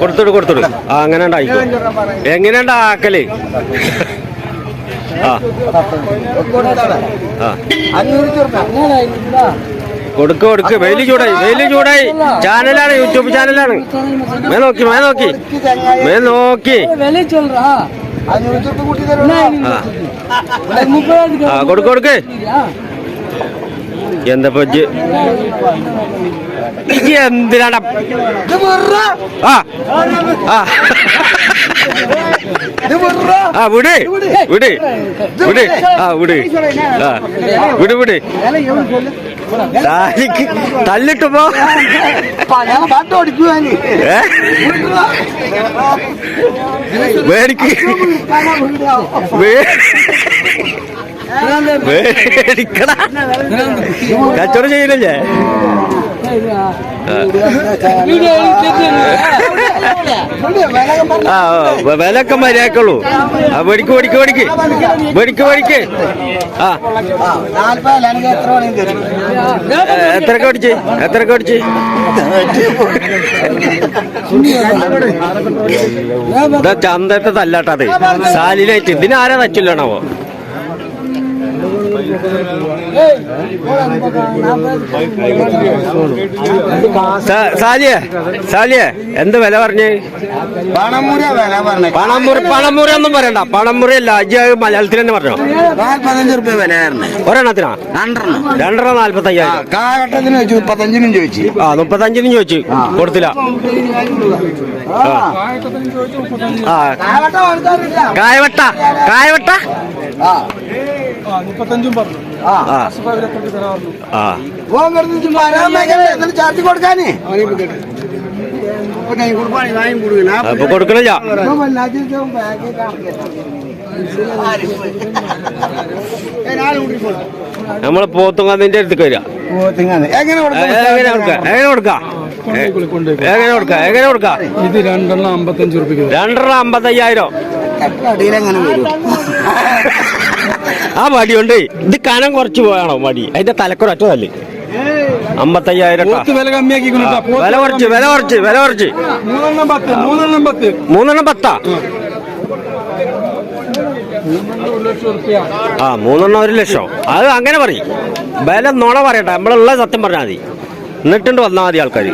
കൊടുത്തിട്ട് കൊടുത്തിട്ട് ആ അങ്ങനെ ഉണ്ടായിക്കോ. എങ്ങനെ ഉണ്ടാക്കലേ കൊടുക്ക ആ. കൊടുക്ക് കൊടുക്ക്. ചൂടായി വെയിൽ ചൂടായി. ചാനലാണ് യൂട്യൂബ് ചാനലാണ്. മേ നോക്കി മേ നോക്കി. മേ നോക്കി. ആ. കൊടുക്ക് കൊടുക്ക്. എന്താ പജ്ജ് എന്തിനാടാ? ആ. ആ. ആ വിട്. വിട്. വിട്. ആ വിട്. ആ. വിട് വിട്. താലിക്ക് തല്ലിട്ട് പോ. ഏ? മേടിക്ക്. കച്ചവടം ചെയ്യില്ലേ ആ ആ, മര്യാക്കുള്ളൂ ആ വെടിക്ക് വെടിക്ക് വെടിക്ക്. വെടിക്ക് വെടിക്ക്. ആ. ഏ, എത്രയൊക്കെ അടിച്ച് എത്രയൊക്കെ അടിച്ച് ചന്തത്തെ തല്ലാട്ടത്. സാലിനായിട്ട് ഇതിനാരാ തച്ചില്ലണാവോ? സാലിയെ സാലിയെ എന്ത് വില പറഞ്ഞ്? പണമുറി പണമുറി ഒന്നും പറയണ്ട. പണമുറി അല്ല അജി മലയാളത്തിൽ തന്നെ പറഞ്ഞോ? നാൽപ്പത്തഞ്ച് റുപ്യ വില ഒരെണ്ണത്തിനാ? രണ്ടെണ്ണം. നാല്പത്തയ്യായിരം. കാലഘട്ടത്തിന് വെച്ച് മുപ്പത്തഞ്ചിനും ചോദിച്ചു. ആ മുപ്പത്തഞ്ചിനും ചോദിച്ചു. കൊടുത്തില്ല. ആ. കായവട്ട കായവട്ട? കായവട്ട മുപ്പത്തഞ്ചും പറഞ്ഞു. ചാർജ് കൊടുക്കാനേ. അപ്പൊ കൊടുക്കണില്ല. നമ്മൾ പോത്തുങ്ങാതിന്റെ അടുത്തേക്ക് വരിക എങ്ങനെ കൊടുക്ക? എങ്ങനെ കൊടുക്ക? എങ്ങനെ കൊടുക്ക? എങ്ങനെ കൊടുക്ക? ഇത് രണ്ടെണ്ണം അമ്പത്തഞ്ച് രൂപ രണ്ടെണ്ണം അമ്പത്തയ്യായിരം. അടിയിലെങ്ങനെ വരും? ആ വടിയുണ്ട് ഇത് കനം കുറച്ച് പോയാണോ വടി. അതിന്റെ തലക്കൊരൊറ്റ തല്ല്. അമ്പത്തയ്യായിരം. വില കമ്മിയാക്കി വില കുറച്ച് വില കുറച്ച് വില കുറച്ച്. മൂന്നെണ്ണം പത്ത് മൂന്നെണ്ണം പത്ത്. മൂന്നെണ്ണം പത്താ. ഒരു ലക്ഷം റുപ്യ ആ മൂന്നെണ്ണം ഒരു ലക്ഷം. അത് അങ്ങനെ പറയും. വില നുണ പറയട്ടെ. നമ്മളുള്ള സത്യം പറഞ്ഞാൽ മതി. എന്നിട്ടുണ്ട് വന്നാൽ മതി ആൾക്കാർ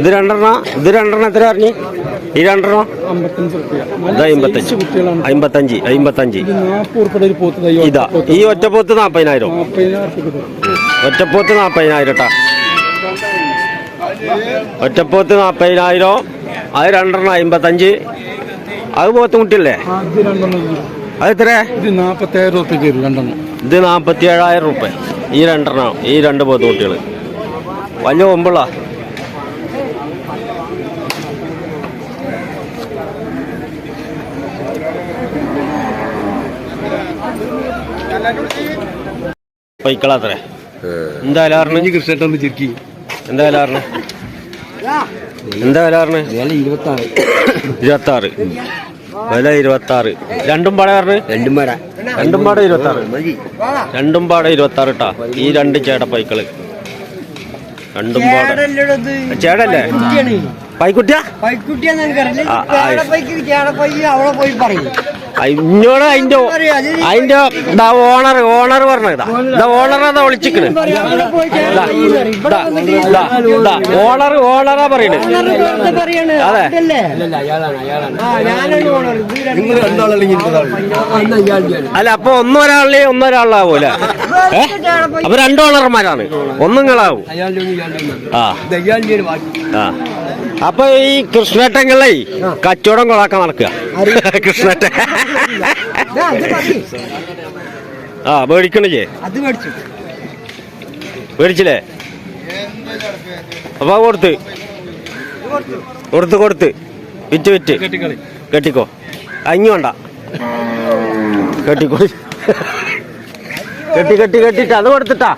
ഇത് രണ്ടെണ്ണം ഇത് രണ്ടെണ്ണം എത്ര പറഞ്ഞു? ഈ രണ്ടെണ്ണം? അമ്പത്തഞ്ച്. അമ്പത്തഞ്ച് അമ്പത്തഞ്ച്. ഇത് ഈ ഒറ്റപ്പോത്ത് കിട്ടും ഒറ്റപ്പോത്ത് നാൽപ്പതിനായിരം ട്ടാ ഒറ്റപ്പോത്ത് നാൽപ്പതിനായിരം അത് രണ്ടെണ്ണം അമ്പത്തഞ്ച്. അത് പോത്ത് കുട്ടിയല്ലേ? അത് എത്ര ഇത് നാൽപ്പത്തായിരം റുപ്യക്ക് വരും രണ്ടെണ്ണം ഇത് നാൽപ്പത്തി ഏഴായിരം റുപ്യ. ഈ രണ്ടെണ്ണം ഈ രണ്ട് പോത്ത് കുട്ടികൾ വലിയ കൊമ്പുള്ള പൈക്കളാത്രേ. എന്താ വില പറഞ്ഞ്? കൃഷ്ണേട്ടൊന്ന് ചിരിക്കി. എന്താ വില പറഞ്ഞ്? എന്താ വില പറഞ്ഞ്? വില ഇരുപത്തി ആറ് ഇരുപത്തി ആറ് വില ഇരുപത്തി ആറ് രണ്ടും പാടെ പറഞ്ഞ്? രണ്ടും പാട. രണ്ടും പാടെ ഇരുപത്തി ആറ് രണ്ടും പാടെ ഇരുപത്തി ആറ് ഇട്ടാ ഈ രണ്ട് ചേട്ട പൈക്കൾ രണ്ടും പാടെ. ചേടല്ലേ? പൈക്കുട്ടിയാ? ഇന്നോട് അതിന്റെ അതിന്റെ ഇതാ ഓണർ ഓണർ പറഞ്ഞതാ. ഇതാ അതാ വിളിച്ചിക്കണ്. ഓണർ ഓണറാ പറയാണ്. അതെ. അല്ല അപ്പൊ ഒന്നൊരാളെ ഒന്നൊരാളാവൂല ഏ? അപ്പൊ രണ്ട് ഓണർമാരാണ് ഒന്നും നിങ്ങളാവും ആ. ആ. അപ്പൊ ഈ കൃഷ്ണേട്ടങ്ങളെ കച്ചവടം കൊളാക്കാൻ നടക്കുക. കൃഷ്ണേട്ട ആ മേടിക്കണില്ലേ? അത് മേടിച്ചു. മേടിച്ചില്ലേ? അപ്പൊ കൊടുത്ത്. കൊടുത്ത്. കൊടുത്ത് വിറ്റ് വിറ്റ്. കെട്ടിക്കോ. അഞ്ഞു വേണ്ട. കെട്ടിക്കോ. കെട്ടി കെട്ടി കെട്ടിട്ട് അത് കൊടുത്തിട്ടാ.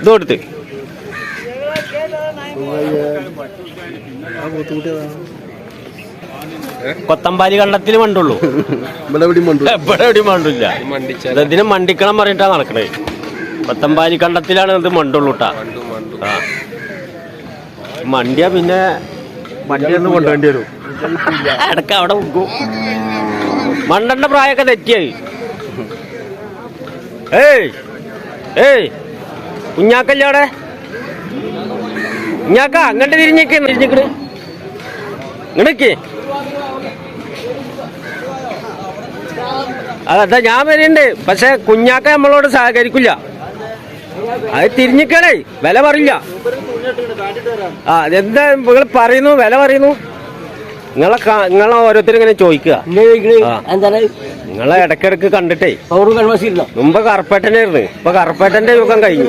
ഇത് കൊടുത്ത്. കൊത്തമ്പാലി കണ്ടത്തിൽ മണ്ടുള്ളൂ. ഇവിടെ എവിടെയും മണ്ടില്ല ഇതിന് മണ്ടിക്കണം പറഞ്ഞിട്ടാ നടക്കണേ. കൊത്തമ്പാലി കണ്ടത്തിലാണ് ഇത് മണ്ടുള്ളൂ മണ്ടിയ പിന്നെ വണ്ടി ഒന്ന് കൊണ്ടുവേണ്ടി വരും. ഇടയ്ക്ക് അവിടെ വെക്കും മണ്ടന്റെ പ്രായമൊക്കെ തെറ്റിയായി. ഏയ് ഏയ് കുഞ്ഞാക്കല്ലേ അവിടെ? കുഞ്ഞാക്ക അങ്ങോട്ട് തിരിഞ്ഞേക്ക്. തിരിഞ്ഞേക്കണ് ഇങ്ങടേക്ക് അതാ ഞാൻ വരുന്നുണ്ട് പക്ഷെ കുഞ്ഞാക്ക നമ്മളോട് സഹകരിക്കില്ല. അത് തിരിഞ്ഞിക്കണേ വില പറയില്ല. ആ എന്താ നിങ്ങൾ പറയുന്നു വില പറയുന്നു. നിങ്ങളെ നിങ്ങളെ ഓരോരുത്തരും ഇങ്ങനെ ചോദിക്കുക. നിങ്ങളെ ഇടക്കിടക്ക് കണ്ടിട്ടേ. മുമ്പ് കറുപ്പേട്ടനായിരുന്നു. ഇപ്പൊ കറുപ്പേട്ടന്റെ യുഗം കഴിഞ്ഞു.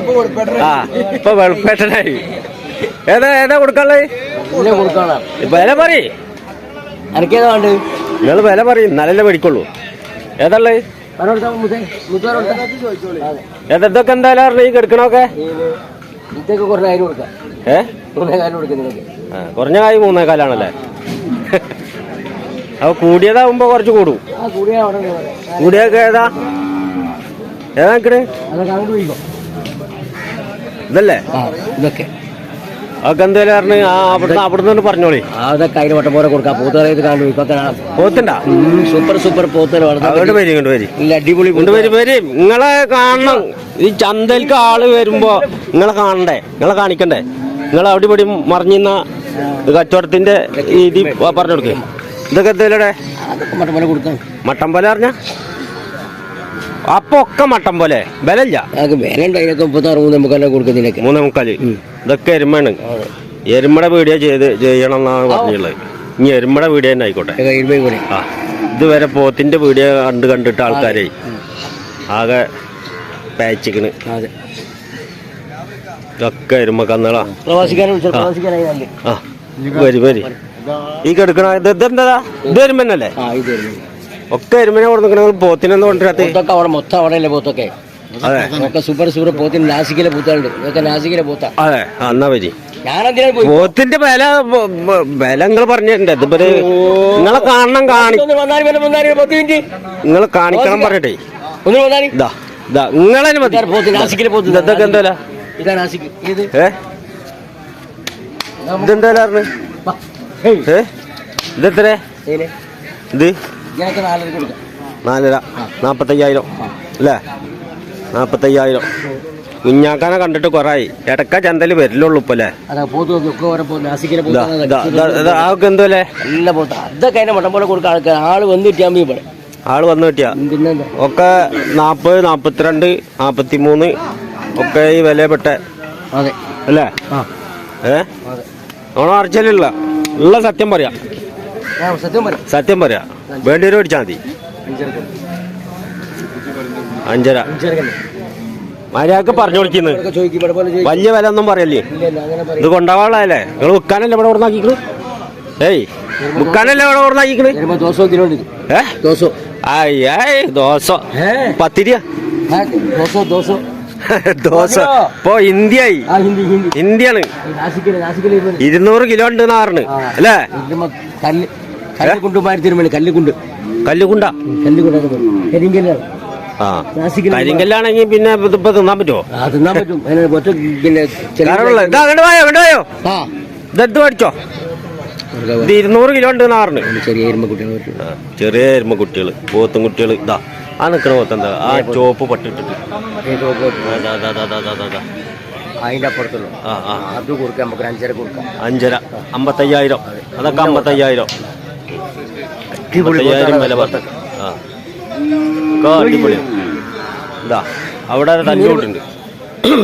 ആ ഇപ്പൊ വെളുപ്പേട്ടനായി. ഏതാ ഏതാ കൊടുക്കാനുള്ളത് കൊടുക്കണം വില പറയ്. എനിക്കേതാ വേണ്ടത് നിങ്ങൾ വില പറയും നല്ല മേടിക്കുള്ളൂ. ഏതാള്ളത് ഏതൊക്കെ എന്തായാലും അറിഞ്ഞ ഈ കെടുക്കണൊക്കെ കുറഞ്ഞ കായ് മൂന്നേ കാലാണല്ലേ അപ്പൊ കൂടിയതാവുമ്പോ കുറച്ച് കൂടും. കൂടിയൊക്കെ ഏതാ? ഏതാ നിക്കണ്? ഇതല്ലേ? ഇതൊക്കെ. അതൊക്കെ എന്തായാലും പറഞ്ഞ് ആ അവിടുന്ന് അവിടുന്ന് പറഞ്ഞോളി. അതൊക്കെ അതിന് വട്ടം പോലെ കൊടുക്കാം. പൂത്തറയത് കാണു. ഇപ്പൊ പോത്തുണ്ടാ സൂപ്പർ സൂപ്പർ പൂത്തര അങ്ങോട്ട് വരി ഇങ്ങോട്ട് വരി. ഇല്ല അടിപൊളി വരി വരി. നിങ്ങളെ കാണണം. ഈ ചന്തയിലേക്ക് ആൾ വരുമ്പോ നിങ്ങളെ കാണണ്ടേ? നിങ്ങളെ കാണിക്കണ്ടേ? നിങ്ങൾ അവിടെ ഇവിടെ മറിഞ്ഞിന്ന കച്ചവടത്തിന്റെ രീതി പറഞ്ഞു കൊടുക്കേ. ഇതൊക്കെ എന്തേലടെ മട്ടം വട്ടം പോലെ കൊടുക്കാം. മട്ടൻ പോലെ അറിഞ്ഞ? അപ്പൊ ഒക്കെ മട്ടം പോലെ. ബലല്ല അതൊക്കെ വില ഉണ്ട് അതിനൊക്കെ മുപ്പത്താറ് മൂന്ന് മുക്കാലേ കൊടുക്കുന്നില്ല കൊടുക്കുന്നതിനൊക്കെ മൂന്നേ മുക്കാൽ. ഇതൊക്കെ എരുമയാണ്. എരുമയുടെ വീഡിയോ ചെയ്ത് ചെയ്യണം എന്നാണ് പറഞ്ഞുള്ളത് ഇനി എരുമയുടെ വീഡിയോ തന്നെ ആയിക്കോട്ടെ. ആ ഇതുവരെ പോത്തിന്റെ വീഡിയോ കണ്ട് കണ്ടിട്ട് ആൾക്കാരെ ആകെ പാച്ചിക്കണ്. ഇതൊക്കെ എരുമ കന്നളാ പ്രവാസിക്കാരെ വിളിച്ചാൽ പ്രവാസിക്കാനായി നല്ല ആ വരി വരി. ഈ കെടുക്കണ ഇത് ഇതെന്താ ഇത് എരുമന്നല്ലേ ഒക്കെ എരുമനെ നിൽക്കണ പോത്തിനെന്ന് അവിടെ മൊത്തം അവിടെ അല്ലേ പോത്തൊക്കെ? അതെ. ഒക്കെ സൂപ്പർ സൂപ്പർ പോത്തിന് നാസിക്കിലെ പൂത്തുണ്ട് ഇതൊക്കെ നാസിക്കിലെ പൂത്താ. അതെ. എന്നാ പോയി? പോത്തിന്റെ വില വില നിങ്ങൾ പറഞ്ഞിട്ടുണ്ട്. ഇതിപ്പോ നിങ്ങളെ കാണണം കാണി നിങ്ങൾ കാണിക്കണം പറയട്ടെ ഒന്ന് വന്നാലും. ഇതാ ഇതാ നിങ്ങളെ മതി. പോത്ത് നാസിക്കിലെ പോത്ത്. ഇതൊക്കെ എന്താ? ഇതാ നാസിക് ഏ? ഇതെന്താ പറഞ്ഞു. ഏ? ഇതെത്ര ഇത്? നാലര നാപ്പത്തയ്യായിരം. അല്ലേ? നാപ്പത്തയ്യായിരം. കുഞ്ഞാക്കാനെ കണ്ടിട്ട് കുറായി ഇടക്ക ചന്തൽ വരില്ലുള്ളൂ ഇപ്പൊ അല്ലേ അതാ പോത്ത് നോക്കി ഒക്കെ ഓരോ പോത്ത്. നാസിക്കിലെ ഇതാ പോത്ത് ഇതാ ഇതാ ഇതാ ആൾക്ക് എന്തോ നല്ല പോത്ത്. അതൊക്കെ അതിനെ മട്ടം പോലെ കൊടുക്കാൻ ആൾക്കാർ ആൾ വന്ന് കിട്ടിയാൽ മതി ഇവിടെ. ആൾ വന്നു കിട്ടിയാ? ഒക്കെ നാപ്പത് നാപ്പത്തിരണ്ട് നാപ്പത്തി മൂന്ന് ഒക്കെ ഈ വിലപ്പെട്ട അല്ലേ? ഏ? നമ്മളെ അറിച്ചല്ല അറിച്ചില്ല ഉള്ള സത്യം പറയാം. സത്യം പറയാം. സത്യം പറയാം. വേണ്ടി വരും അടിച്ചാൽ മതി. അഞ്ചര. മര്യാദയ്ക്ക് പറഞ്ഞു കൊടുക്കുന്നു. വലിയ വില ഒന്നും പറയല്ലേ? ഇത് കൊണ്ടാവാളല്ലേ നിങ്ങൾ വിൽക്കാനല്ലേ ഇവിടെ ഓർന്നാക്കിക്കണ് ഏയ് വിൽക്കാനല്ലേ ഇവിടെ ഓർന്നാക്കിക്കണ് ഏ? ആയ് ദോശ. പത്തിരിയ? ദോശോ. ഇപ്പൊ ഇന്ത്യയായി. ഇന്ത്യയാണ്. ഇരുന്നൂറ് കിലോ ഉണ്ട് നാറിന്. അല്ലേ? കല്ലുകുണ്ട് കല്ല് കല്ലുകൊണ്ട് കല്ലുകുണ്ട. കരിങ്കല്ലാണെങ്കിൽ പിന്നെ ഇതിപ്പോ തിന്നാൻ പറ്റുമോ? തിന്നാൻ പറ്റും. ഒറ്റ പിന്നെ പോയോ ആ. ഇതെന്ത് മേടിച്ചോ ഇത് ഇരുന്നൂറ് കിലോ ഉണ്ട് നാറിന് ചെറിയ എരുമ കുട്ടികൾ പറ്റും. ചെറിയ എരുമ കുട്ടികൾ പോത്തും കുട്ടികൾ ഇതാ ആ നിൽക്കണ പോത്തെന്താ ആ ചോപ്പ് പട്ടിട്ടിട്ട്. അതാ, അതാ, അതാ, അതാ, അതാ, അതാ. അതിന്റെ അപ്പുറത്തുള്ളൂ. അത് കൊടുക്കാം നമുക്ക് അഞ്ചര കൊടുക്കാം. അഞ്ചര അമ്പത്തയ്യായിരം. അതൊക്കെ അമ്പത്തയ്യായിരം. അമ്പത്തയ്യായിരം വില പറഞ്ഞ. ആ. ഒക്കെ അടിപൊളിയാണ് ഇതാ അവിടെ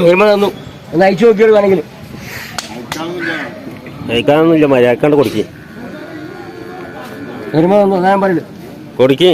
എരുമ തന്നു. ഒന്ന് അയച്ചു നോക്കിയോളൂ വേണമെങ്കിൽ. കഴിക്കാനൊന്നുമില്ല മര്യാദക്കാണ്ട് കൊടുക്കേ. എരുമ ഞാൻ പറയുന്നത് കൊടുക്കി.